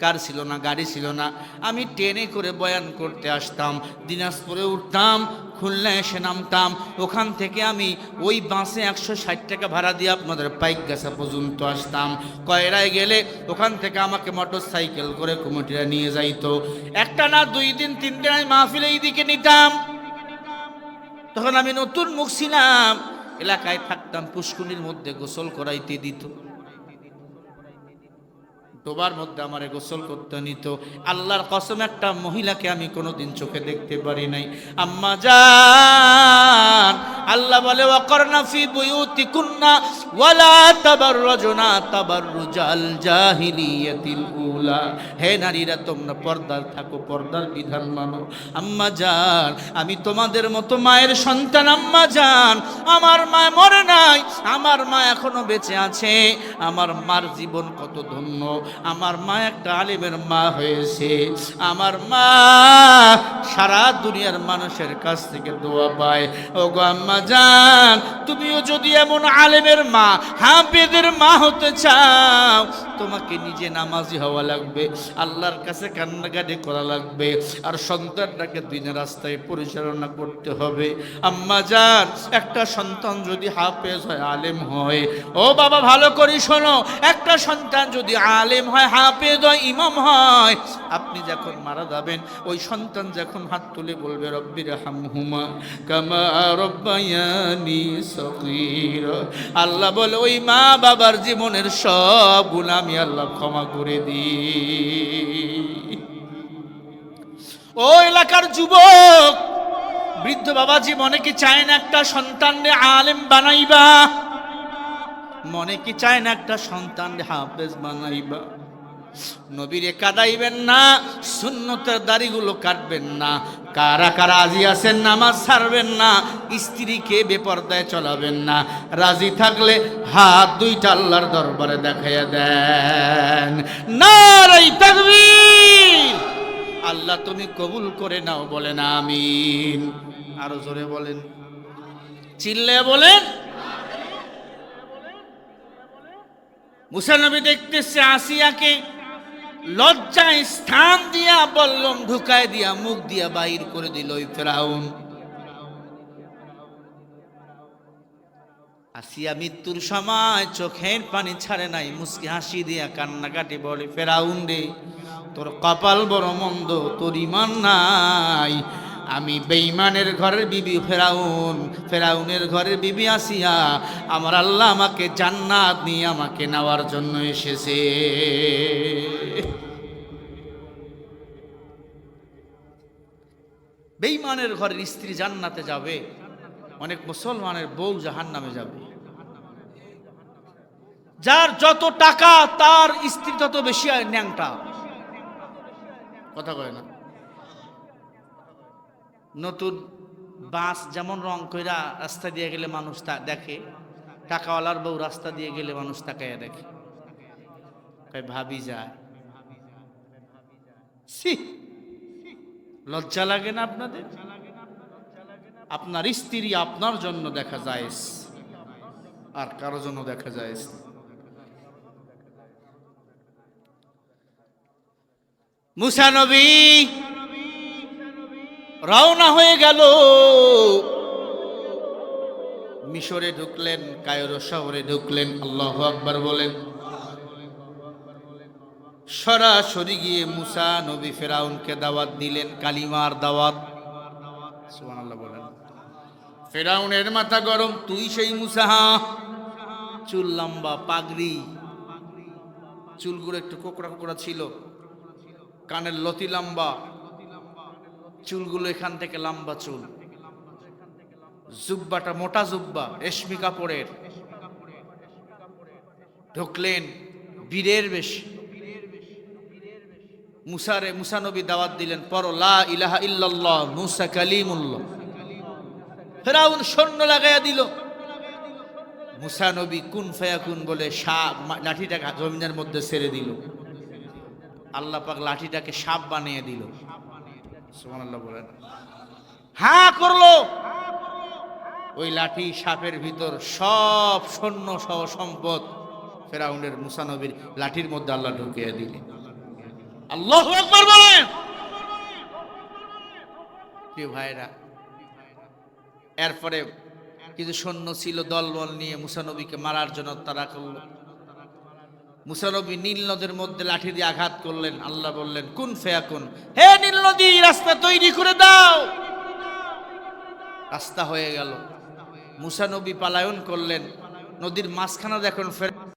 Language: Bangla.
কার ছিল না, গাড়ি ছিল না। আমি ট্রেনে করে বয়ান করতে আসতাম। দিনাজপুরে উঠতাম খুলনা এসে নামতাম। ওখান থেকে আমি ওই বাসে একশো ষাট টাকা ভাড়া দিয়ে আপনাদের পাইক গাছা পর্যন্ত আসতাম। কয়রায় গেলে ওখান থেকে আমাকে মোটর সাইকেল করে কমিটিরা নিয়ে যাইতো। একটা না দুই দিন, তিন দিন আমি মাহফিলে এইদিকে নিতাম। তখন আমি নতুন মুখ ছিলাম। এলাকায় থাকতাম, পুষ্কুনির মধ্যে গোসল করাইতে দিত। ডোবার মধ্যে আমারে গোসল করতে নিত। আল্লাহর কসম, একটা মহিলাকে আমি কোনোদিন চোখে দেখতে পারি নাই। আম্মা জান আল্লাহ বলে, ওয়াকরনা ফি বুয়ুতিকুন্না ওয়ালা তাবাররুজনা তাবাররুজাল জাহিলিয়াতিল উলা। হে নারীরা, তোমরা পর্দার থাকো, পর্দার বিধান মানো। আম্মা জান, আমি তোমাদের মতো মায়ের সন্তান, আম্মা জান। আমার মা মরে নাই, আমার মা এখনও বেঁচে আছে। আমার মার জীবন কত ধন্য। আমার মা একটা আলিমের মা হয়েছে। আমার মা সারা দুনিয়ার মানুষের কাছ থেকে দোয়া পায়। ও গো আম্মা জান তুমিও যদি এমন আলেমের মা হাফেদের মা হতে চাও তোমাকে নিজে নামাজি হওয়া লাগবে, আল্লাহর কাছে কান্নাকাটি করা লাগবে, আর সন্তানটাকে দিনের রাস্তায় পরিচালনা করতে হবে। আম্মা যান একটা সন্তান যদি হাফেজ হয়, আলেম হয়, ও বাবা ভালো করে শোনো, একটা সন্তান যদি আলেম হয়, হাফেজ হয়, ইমাম হয়, আপনি যখন মারা যাবেন, ওই সন্তান যখন হাত তুলে বলবে রব্বির হামহুমা কামা রব্বায়ানি সগীরা আল্লাহ বলে, ওই মা বাবার জীবনের সব গুণ আমি আল্লাহ ক্ষমা করে দিই। ও এলাকার যুবক, বৃদ্ধ বাবাজি, মনে কি চায় না একটা সন্তানরে আলেম বানাইবা? মনে কি চায় না একটা সন্তানরে হাফেজ বানাইবা? নবীরে কাদাইবেন না, সুন্নতের দাড়িগুলো কাটবেন না। কারা কারা আজি আছেন, নামাজ ছাড়বেন না, স্ত্রীকে বেপর্দায় চলাবেন না। রাজি থাকলে হাত দুইটা আল্লাহর দরবারে দেখাইয়া দেন। নারাই তাকবীর। আল্লাহ তুমি কবুল করে নাও, বলেন আমিন। আরও জোরে বলেন। চিল্লে বলেন। মুসানবী দেখতেছে আসিয়াকে লজ্জায় স্থান দিয়া, বললম ঢুকায় দিয়া, মুখ দিয়া বাইর করে দিল ওই ফেরাউন। আসিয়া মৃত্যুর সময় চোখের পানি ছাড়ে নাই, মুসকি হাসি দিয়া কান্নাকাটি বলে, ফেরাউন রে, তোর কপাল বড় মন্দ, তোর ইমান নাই আমি বেঈমানের ঘরের বিবি ফেরাউন, ফেরাউনের ঘরের বিবি আসিয়া আমার আল্লাহ আমাকে জান্নাত নিয়ে আমাকে নেওয়ার জন্য এসেছে। বেঈমানের ঘরের স্ত্রী জান্নাতে যাবে, অনেক মুসলমানের বউ জাহান নামে যাবে। যার যত টাকা, তার স্ত্রী তত বেশি ন্যাংটা। কথা কয় না? নতুন বাস যেমন রং কইরা রাস্তা দিয়ে গেলে মানুষ তা দেখে, টাকাওয়ালার বউ রাস্তা দিয়ে গেলে মানুষ তাকাইয়া দেখে। ভাবি যায়। ছি, লজ্জা লাগে না আপনাদের? আপনার স্ত্রী আপনার জন্য দেখা যায়। আর কারও জন্য দেখা যায়। মুসানবী রওনা হয়ে গেল। মিশরে ঢুকলেন, কায়রো শহরে ঢুকলেন, আল্লাহ আকবার বলেন। সরাসরি গিয়ে মুসা নবী ফেরাউনকে দাওয়াত দিলেন, কালিমার দাওয়াত। ফেরাউনের মাথা গরম, তুই সেই মুসা? চুল লম্বা, পাগড়ি। চুলগুলো একটু কোকড়া কোকড়া ছিল। কানের লতি লম্বা। চুলগুলো এখান থেকে লম্বা চুল। জুব্বাটা মোটা জুব্বা, রেশমি কাপড়ের। ঢুকলেন বীরের বেশি। মুসারে মুসানবী দাওয়াত দিলেন পর লা ইলাহা ইল্লাল্লাহ, মুসা কালিমুল্লাহ। ফেরাউন সৈন্য লাগাইয়া দিল। মুসা নবী কুন ফায়াকুন বলে সাপ লাঠিটাকে জমিনের মধ্যে ছেড়ে দিল। আল্লাহ পাক লাঠিটাকে সাপ বানিয়ে দিল। সুবহানাল্লাহ বলেন। হ্যাঁ করল। ওই লাঠি সাপের ভিতর সব সৈন্য সহ সম্পদ ফেরাউনের মুসানবীর লাঠির মধ্যে আল্লাহ ঢুকিয়ে দিলেন আল্লাহ একবার বলেন। প্রিয় ভাইরা এরপরে কিছু সৈন্য ছিল দলবল নিয়ে মুসানবীকে মারার জন্য তারা করল। মুসানবী নীল নদের মধ্যে লাঠি দিয়ে আঘাত করলেন। আল্লাহ বললেন, কোন ফেয়া কোন হে নীল নদী, রাস্তা তৈরি করে দাও। রাস্তা হয়ে গেল। মুসানবী পালায়ন করলেন। নদীর মাঝখানে দেখুন ফের